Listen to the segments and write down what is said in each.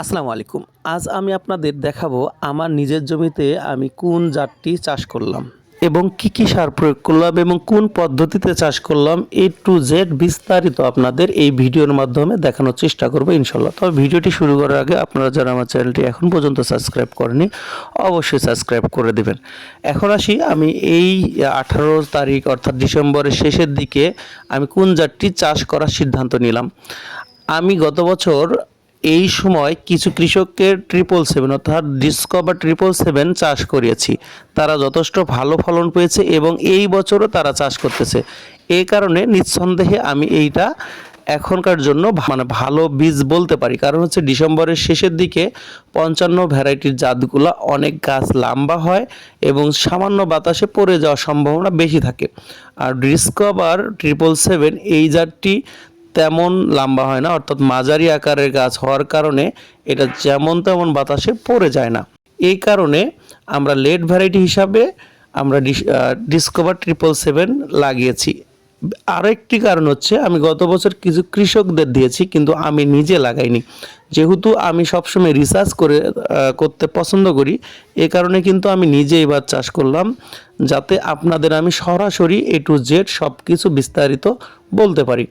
আসসালামু আলাইকুম। আজ আমি আপনাদের দেখাবো আমার নিজের জমিতে আমি কোন জাতটি চাষ করলাম এবং কি কি সার প্রয়োগ করলাম এবং কোন পদ্ধতিতে চাষ করলাম এ টু জেড বিস্তারিত আপনাদের এই ভিডিওর মাধ্যমে দেখানোর চেষ্টা করব ইনশাল্লাহ তবে ভিডিওটি শুরু করার আগে আপনারা যারা আমার চ্যানেলটি এখন পর্যন্ত সাবস্ক্রাইব করেনি অবশ্যই সাবস্ক্রাইব করে দেবেন। এখন আসি আমি এই আঠারো তারিখ অর্থাৎ ডিসেম্বরের শেষের দিকে আমি কোন জাতটি চাষ করার সিদ্ধান্ত নিলাম। আমি গত বছর এই সময় কিছু কৃষককে ট্রিপল সেভেন অর্থাৎ ডিসকভার ট্রিপল সেভেন চাষ করিয়েছি তারা যথেষ্ট ভালো ফলন পেয়েছে এবং এই বছরও তারা চাষ করতেছে। এই কারণে নিঃসন্দেহে আমি এইটা এখনকার জন্য মানে ভালো বীজ বলতে পারি। কারণ হচ্ছে ডিসেম্বরের শেষের দিকে পঞ্চান্ন ভ্যারাইটির জাতগুলো অনেক গাছ লম্বা হয় এবং সামান্য বাতাসে পড়ে যাওয়ার সম্ভাবনা বেশি থাকে। আর ডিসকভার ট্রিপল সেভেন এই জাতটি তেমন লম্বা হয় না, অর্থাৎ মাঝারি আকারের গাছ হওয়ার কারণে এটা যেমন তেমন বাতাসে পড়ে যায় না। এই কারণে আমরা লেট ভ্যারাইটি হিসাবে আমরা ডিসকভার ট্রিপল সেভেন লাগিয়েছি। আরেকটি কারণ হচ্ছে, আমি গত বছর কিছু কৃষকদের দিয়েছি, কিন্তু আমি নিজে লাগাইনি। যেহেতু আমি সবসময় রিসার্চ করে করতে পছন্দ করি, এ কারণে কিন্তু আমি নিজে এবার চাষ করলাম, যাতে আপনাদের আমি সরাসরি এ টু জেড সব কিছু বিস্তারিত বলতে পারি।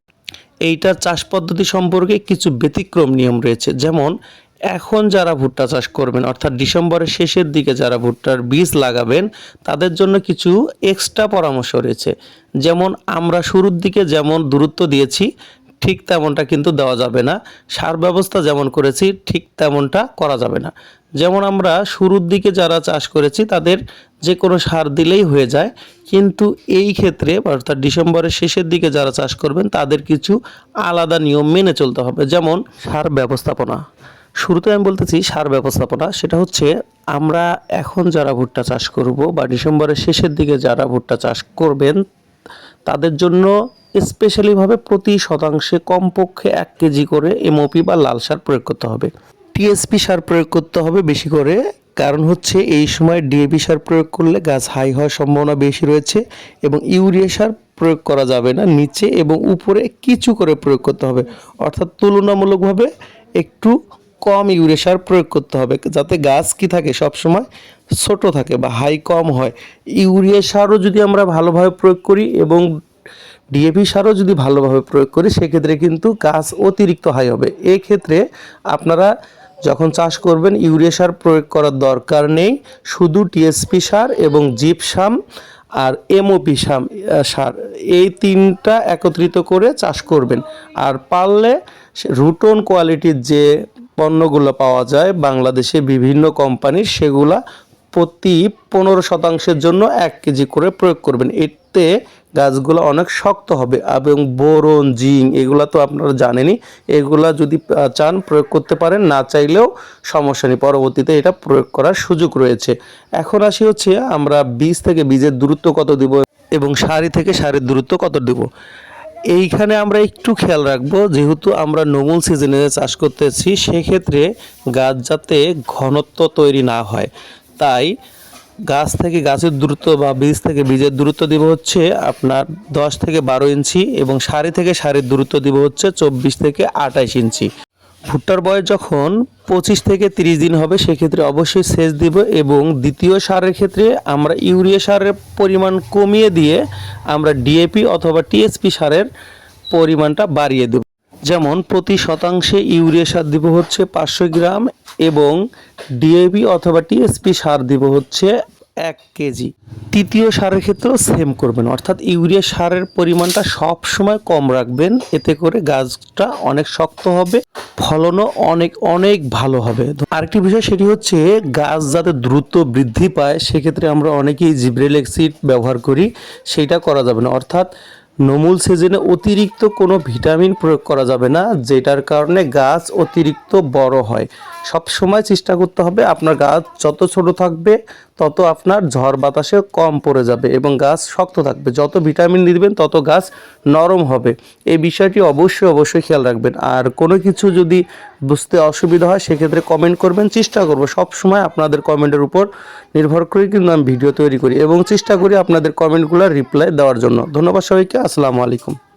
এইটার চাষ পদ্ধতি সম্পর্কে কিছু ব্যতিক্রম নিয়ম রয়েছে। যেমন, এখন যারা ভুট্টা চাষ করবেন, অর্থাৎ ডিসেম্বরের শেষের দিকে যারা ভুট্টার বীজ লাগাবেন, তাদের জন্য কিছু এক্সট্রা পরামর্শ রয়েছে। যেমন, আমরা শুরুর দিকে যেমন দূরত্ব দিয়েছি, ঠিক তেমনটা কিন্তু দেওয়া যাবে না। সার ব্যবস্থা যেমন করেছি, ঠিক তেমনটা করা যাবে না। যেমন আমরা শুরুর দিকে যারা চাষ করেছি, তাদের যে কোনো সার দিলেই হয়ে যায়। কিন্তু এই ক্ষেত্রে, অর্থাৎ ডিসেম্বরের শেষের দিকে যারা চাষ করবেন, তাদের কিছু আলাদা নিয়ম মেনে চলতে হবে। যেমন সার ব্যবস্থাপনা। শুরুতে আমি বলতেছি সার ব্যবস্থাপনা। সেটা হচ্ছে আমরা এখন যারা ভুট্টা চাষ করব বা ডিসেম্বরের শেষের দিকে যারা ভুট্টা চাষ করবেন, তাদের জন্য স্পেশালিভাবে প্রতি শতাংশে কমপক্ষে এক কেজি করে এমওপি বা লাল সার প্রয়োগ করতে হবে। টিএসপি সার প্রয়োগ করতে হবে বেশি করে। কারণ হচ্ছে এই সময় ডিএপি সার প্রয়োগ করলে গাছ হাই হওয়ার সম্ভাবনা বেশি রয়েছে এবং ইউরিয়া সার প্রয়োগ করা যাবে না। নিচে এবং উপরে কিছু করে প্রয়োগ করতে হবে। অর্থাৎ তুলনামূলকভাবে একটু কম ইউরিয়া সার প্রয়োগ করতে হবে যাতে গাছ কি থাকে সব সময় ছোট থাকে বা হাই কম হয়। ইউরিয়া সারও যদি আমরা ভালোভাবে প্রয়োগ করি এবং ডিএপি সারও যদি ভালোভাবে প্রয়োগ করি, সেক্ষেত্রে কিন্তু গাছ অতিরিক্ত হাই হবে। এক্ষেত্রে আপনারা যখন চাষ করবেন, ইউরিয়া সার প্রয়োগ করার দরকার নেই। শুধু টিএসপি সার এবং জিপসাম আর এমওপি সাম সার, এই তিনটা একত্রিত করে চাষ করবেন। আর পারলে রুটন কোয়ালিটির যে পণ্যগুলো পাওয়া যায়, বাংলাদেশে বিভিন্ন কোম্পানির সেগুলা প্রতি পনেরো শতাংশের জন্য এক কেজি করে প্রয়োগ করবেন। এতে গাছগুলো অনেক শক্ত হবে এবং বোরন জিং এগুলো তো আপনারা জানেনই, এগুলা যদি চান প্রয়োগ করতে পারেন, না চাইলেও সমস্যা নেই। পরবর্তীতে এটা প্রয়োগ করার সুযোগ রয়েছে। এখন আসি হচ্ছে আমরা বীজ থেকে বীজের দূরত্ব কত দিব এবং সারি থেকে সারির দূরত্ব কত দেব। এইখানে আমরা একটু খেয়াল রাখব, যেহেতু আমরা নমুল সিজনে চাষ করতেছি, সেক্ষেত্রে গাছ যাতে ঘনত্ব তৈরি না হয়। তাই গাছ থেকে গাছের দূরত্ব বা বীজ থেকে বীজের দূরত্ব দিব হচ্ছে আপনার দশ থেকে বারো ইঞ্চি এবং সারি থেকে সারির দূরত্ব দিব হচ্ছে চব্বিশ থেকে আঠাইশ ইঞ্চি। ভুট্টার বয়স যখন পঁচিশ থেকে তিরিশ দিন হবে, সেক্ষেত্রে অবশ্যই সেচ দিব এবং দ্বিতীয় সারের ক্ষেত্রে আমরা ইউরিয়া সারের পরিমাণ কমিয়ে দিয়ে আমরা ডিএপি অথবা টিএসপি সারের পরিমাণটা বাড়িয়ে দেব। যেমন প্রতি শতাংশে ইউরিয়া সার দিব হচ্ছে পাঁচশো গ্রাম এবং ডিএপি অথবা টিএসপি সার দিব হচ্ছে এক কেজি। তৃতীয় সারের ক্ষেত্রেও সেম করবেন, অর্থাৎ ইউরিয়া সারের পরিমাণটা সব সময় কম রাখবেন, এতে করে গাছটা অনেক শক্ত হবে, ফলনও অনেক অনেক ভালো হবে। আরেকটি বিষয় সেটি হচ্ছে গাছ যাতে দ্রুত বৃদ্ধি পায়, সেক্ষেত্রে আমরা অনেকেই জিব্রেল এক্সিড ব্যবহার করি সেইটা করা যাবে না। অর্থাৎ নমুল সিজনে অতিরিক্ত কোনো ভিটামিন প্রয়োগ করা যাবে না, যেটার কারণে গাছ অতিরিক্ত বড় হয়। সব সময় চেষ্টা করতে হবে আপনার গাছ যত ছোট থাকবে, তত আপনার ঝড় বাতাসে কম পড়ে যাবে এবং গাছ শক্ত থাকবে। যত ভিটামিন দিবেন, তত গাছ নরম হবে। এই বিষয়টি অবশ্যই অবশ্যই খেয়াল রাখবেন। আর কোনো কিছু যদি বুঝতে অসুবিধা হয়, সেক্ষেত্রে কমেন্ট করবেন। চেষ্টা করব। সব সময় আপনাদের কমেন্টের উপর নির্ভর করে কিন্তু আমি ভিডিও তৈরি করি এবং চেষ্টা করি আপনাদের কমেন্টগুলো রিপ্লাই দেওয়ার জন্য। ধন্যবাদ সবাইকে। আসসালামু আলাইকুম।